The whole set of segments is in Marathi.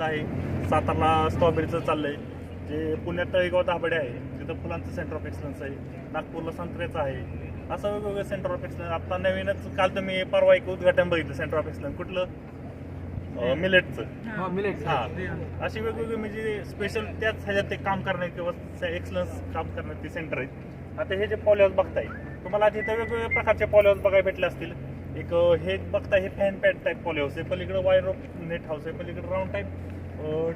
आहे. सातारला स्ट्रॉबेरीचं चाललंय. जे पुण्यात तळेगाव दाभाडे आहे तिथं फुलांचं सेंटर ऑफ एक्सलन्स आहे. नागपूरला संत्र्याचं आहे. असं वेगवेगळं सेंटर ऑफ एक्सलन्स आता नवीनच काल मी परवा एक उद्घाटन बघितलं सेंटर ऑफ एक्सलन्स कुठलं? मिलेटचं हा मिलेट हा. अशी वेगवेगळी म्हणजे स्पेशल त्याच ह्याच्यात ते काम करणे किंवा एक्सलन्स काम करण्यात ते सेंटर आहेत. आता हे जे पॉलिहाऊस बघताय तुम्हाला तिथं वेगवेगळ्या प्रकारचे पॉलिहाऊस बघायला भेटले असतील. एक हे बघताय हे फॅन पॅड टाईप पॉलिहाऊस आहे. पलीकडे वायर नेट हाऊस आहे पलीकडे राऊंड टाईप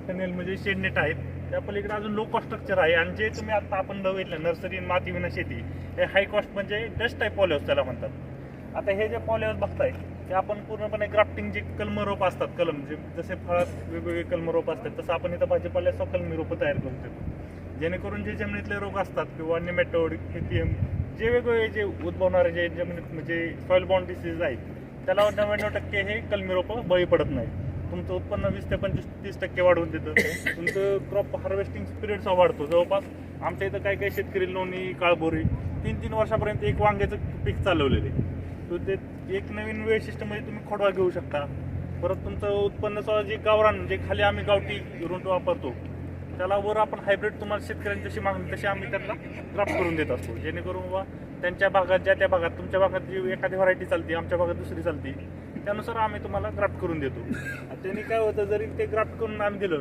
टनेल म्हणजे शेड नेट आहेत. त्या पलीकडे अजून लो कॉस्ट स्ट्रक्चर आहे. आणि जे तुम्ही आता आपण बघितलं नर्सरी माती विना शेती हे हाय कॉस्ट म्हणजे डस्ट टाईप पॉलिहाऊस त्याला म्हणतात. आता हे जे पॉलिहाऊस बघताय ते आपण पूर्णपणे ग्राफ्टिंग जे कलम रोप असतात कलम जे जसे फळात वेगवेगळे कलम रोप असतात तसं आपण इथं भाजीपाल्यासह कलमी रोपं तयार करू शकतो जेणेकरून जे जमिनीतले रोग असतात किंवा निमेटोड एम जे वेगवेगळे जे उद्भवणारे जे जमिनीत म्हणजे सॉईल बॉन्ड डिसीज आहेत त्याला नव्याण्णव टक्के हे कलमी रोपं बळी पडत नाही तुमचं उत्पन्न वीस ते पंचवीस तीस टक्के वाढवून देतं. तुमचं क्रॉप हार्वेस्टिंग पिरियड वाढतो. जवळपास आमच्या इथं काही काही शेतकरी लोणी काळभोरी तीन तीन वर्षापर्यंत एक वांग्याचं पीक चालवलेले तो ते एक नवीन वैशिष्ट्य तुम्ही खोडवा घेऊ शकता. परत तुमचं उत्पन्नाचं जे गावरान जे खाली आम्ही गावठी रुंट वापरतो त्याला वर आपण हायब्रिड तुम्हाला शेतकऱ्यांची जशी मागणी तशी आम्ही त्यांना ड्राफ्ट करून देत असतो. जेणेकरून बाबा त्यांच्या भागात ज्या त्या भागात तुमच्या भागात जी एखादी व्हरायटी चालते आमच्या भागात दुसरी चालते त्यानुसार आम्ही तुम्हाला ग्राफ्ट करून देतो. त्यांनी काय होतं जरी ते ग्राफ्ट करून आम्ही दिलं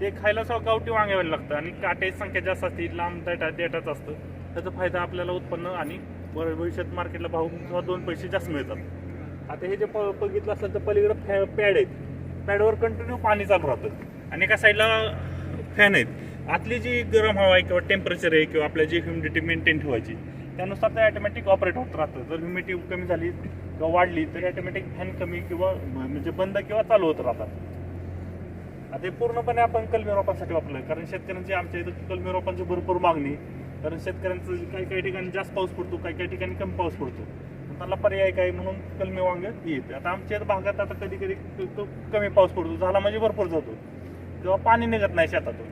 ते खायला सगळं गावठी वांग्यावर लागतं. आणि काट्याची संख्या जास्त असते लांब डेटा डेटाच असतं. त्याचा फायदा आपल्याला उत्पन्न आणि भविष्यात मार्केटला भाव किंवा दोन पैसे जास्त मिळतात. आता हे जे प- बघितलं असेल तर पलीकडं फॅ पॅड आहेत. पॅडवर कंटिन्यू पाणी चालू राहतं. आणि एका साईडला फॅन आहेत. आतली जी गरम हवा आहे किंवा टेम्परेचर आहे किंवा आपल्या जी ह्युमिडिटी मेंटेन ठेवायची त्यानुसार ते ऑटोमॅटिक ऑपरेट होत राहतं. जर ह्युमिडिटी कमी झाली किंवा वाढली तर ऑटोमॅटिक फॅन कमी किंवा म्हणजे बंद किंवा चालू होत राहतात. आता हे पूर्णपणे आपण कलमी रोपांसाठी वापरलं कारण शेतकऱ्यांची आमच्या इथं कलमी रोपांची भरपूर मागणी. कारण शेतकऱ्यांचं काही काही ठिकाणी जास्त पाऊस पडतो काही काही ठिकाणी कमी पाऊस पडतो. त्याला पर्याय काय म्हणून कलमी वांग येते. आता आमच्या भागात आता कधी कधी कमी पाऊस पडतो. झाला म्हणजे भरपूर जातो. किंवा पाणी निघत नाही शेतातून.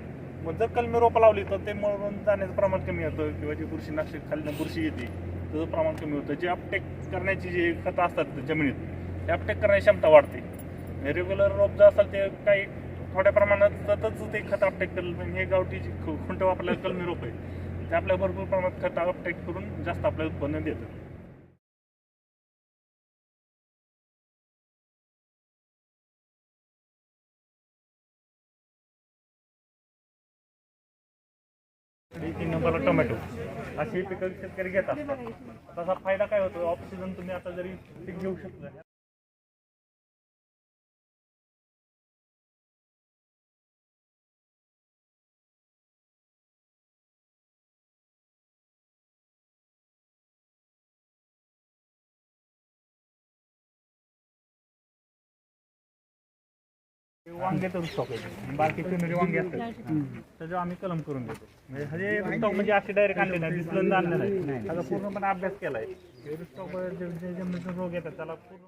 मग जर कलमी रोपं लावली तर ते मळून जाण्याचं प्रमाण कमी होतं. किंवा जी बुरशीनाशक खाली बुरशी येते त्याचं प्रमाण कमी होतं. जे अपटेक करण्याची जी खतं असतात जमिनीत ते अपटेक करण्याची क्षमता वाढते. रेग्युलर रोप जर असेल ते काही थोड्या प्रमाणात सतत ते खत अपटेक करेल. पण हे गावठी जी खुंट आपल्याला कलमी रोप आहे ते आपल्या भरपूर प्रमाणात खत अपटेक करून जास्त आपल्याला उत्पन्न देतं. तीन नंबरला टोमॅटो. अशी पिकं शेतकरी घेतात. तसा फायदा काय होतो? ऑफ सीझन तुम्ही आता जरी पीक घेऊ शकता वांग्याचं स्टॉक आहे. बाकी फिमेरी वांगे असतात. त्याच्यावर आम्ही कलम करून देतो. म्हणजे हे स्टॉक म्हणजे असे डायरेक्ट आणले नाही दिसलं आणलं नाही. त्याचा पूर्णपणे अभ्यास केलाय. स्टॉक जे जे जमिनीचे रोग येतात त्याला पूर्ण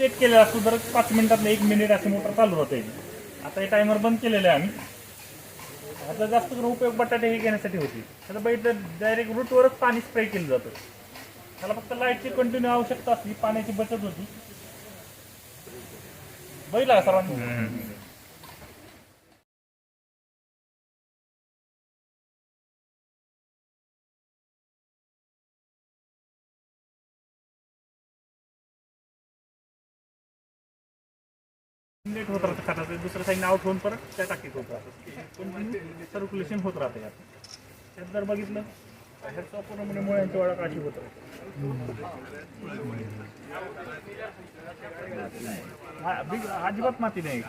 सेट केलेला असतो दर पाच मिनिटातलं एक मिनिट असे मोटर चालू होते आता हे टायमर बंद केलेलं आहे आम्ही. आता जास्त करून उपयोग बटाटे हे घेण्यासाठी होती. आता बघितलं डायरेक्ट रूटवरच पाणी स्प्रे केलं जातं. त्याला फक्त लाईटची कंटिन्यू आवश्यकता असली पाण्याची बचत होती. बैला सर्वांनी. लेट होत राहतं खाताचं दुसरं साईडने आउट होऊन परत त्या टाकीत होत राहतात पण सर्क्युलेशन होत राहतं यात. त्यात जर बघितलं ह्याचा पूर्णपणे मुळ्यांचे ओळख अशी होत राहते. अजिबात माती नाही.